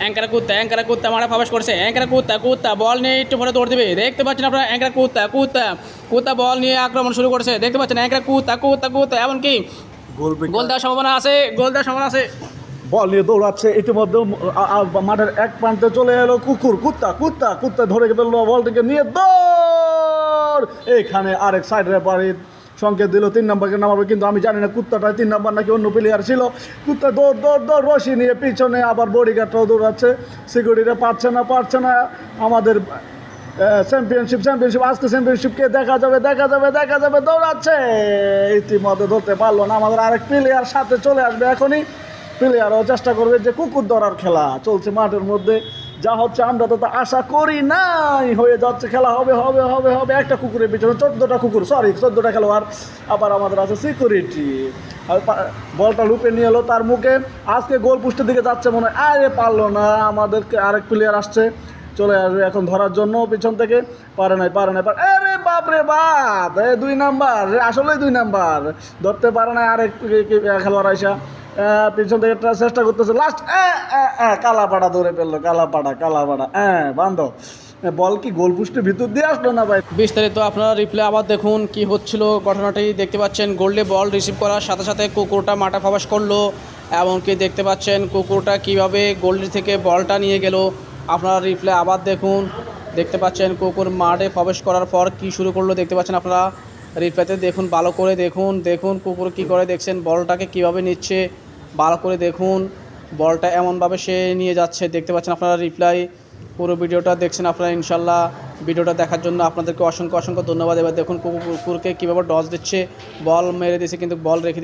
অ্যাঙ্কারা কুত্তা অ্যাঙ্কারা কুত্তা মারা প্রবেশ করছে। অ্যাঙ্কারা কুত্তা কুত্তা বল নিয়ে একটু পরে দৌড় দিবে। দেখতে পাচ্ছেন আপনারা অ্যাঙ্কারা কুত্তা কুত্তা কুত্তা বল নিয়ে আক্রমণ শুরু করছে। দেখতে পাচ্ছেন অ্যাঙ্কারা কুত্তা কুত্তা কুত্তা এমনকি গোল গোল দেওয়ার সম্ভাবনা আছে গোল দেওয়ার সম্ভাবনা আছে। বল নিয়ে দৌড়াচ্ছে ইতিমধ্যে মাঠের এক প্রান্তে চলে এলো কুকুর। কুত্তা কুত্তা কুত্তা ধরে ফেলল বলটিকে নিয়ে দৌড়! এখানে আরেক সাইড রেফারি সংকেত দিল, তিন নম্বরকে নামাবে, কিন্তু আমি জানি না কুত্তাটা তিন নম্বর নাকি অন্য প্লেয়ার ছিল। কুত্তা দৌড় দৌড় দৌড়, রশি নিয়ে পিছনে আবার বডিগার্ডটাও দৌড়াচ্ছে। সিকিউরিটি পারছে না পারছে না। আমাদের চ্যাম্পিয়নশিপ চ্যাম্পিয়নশিপ আজকে চ্যাম্পিয়নশিপকে দেখা যাবে দেখা যাবে দেখা যাবে, দৌড়াচ্ছে। ইতিমধ্যে ধরতে পারল না আমাদের আরেক প্লেয়ার সাথে চলে আসবে এখনই। প্লেয়ারও চেষ্টা করবে যে কুকুর ধরার খেলা। চলছে মাঠের মধ্যে। যা হচ্ছে আমরা তো আশা করি নাই। হয়ে যাচ্ছে খেলা, হবে হবে হবে হবে। একটা কুকুরের পিছনে চোদ্দোটা কুকুর সরি চোদ্দোটা খেলোয়াড়। আবার আমাদের আছে সিকিউরিটি বলটা লুপে নিয়ে এলো তার মুখে। আজকে গোল পোস্টের দিকে যাচ্ছে মনে হয়। আরে, পারল না। আমাদেরকে আরেক প্লেয়ার আসছে। চলে আসবে এখন ধরার জন্য পিছন থেকে। পারে নাই পারে নাই আরে বাপ! রে বাপ দুই নাম্বার। আসলেই দুই নাম্বার। ধরতে পারে না আরেক খেলোয়াড় আইসা। পিছন থেকে চেষ্টা করতেছে। লাস্ট কালাপাড়া ধরে ফেলল, কালাপাড়া কালাপাড়া। হ্যাঁ বান্ধব বল কি গোল পোস্টের ভিতর দিয়ে আসলো না ভাই? বিস্তারিত আপনারা রিপ্লে আবার দেখুন কি হচ্ছিল ঘটনাটি। দেখতে পাচ্ছেন গোল্ডে বল রিসিভ করার সাথে সাথে কুকুরটা মাঠে প্রবেশ করল, এমনকি দেখতে পাচ্ছেন কুকুরটা কীভাবে গোল্ডি থেকে বলটা নিয়ে গেল। আপনারা রিপ্লে আবার দেখুন। দেখতে পাচ্ছেন কুকুর মাঠে প্রবেশ করার পর কি শুরু করল দেখতে পাচ্ছেন আপনারা। রিপ্লেতে দেখুন, ভালো করে দেখুন। দেখুন কুকুর কি করে দেখছেন, বলটাকে কীভাবে নিচ্ছে। ভালো করে দেখুন। বলটা এমনভাবে সে নিয়ে যাচ্ছে। দেখতে পাচ্ছেন আপনারা রিপ্লাই পুরো ভিডিওটা দেখছেন আপনারা, ইনশাল্লাহ। ভিডিওটা দেখার জন্য আপনাদেরকে অসংখ্য অসংখ্য ধন্যবাদ। এবার দেখুন কুকুর- কুকুরকে কীভাবে ডস দিচ্ছে। বল মেরে দিয়েছে, কিন্তু বল রেখে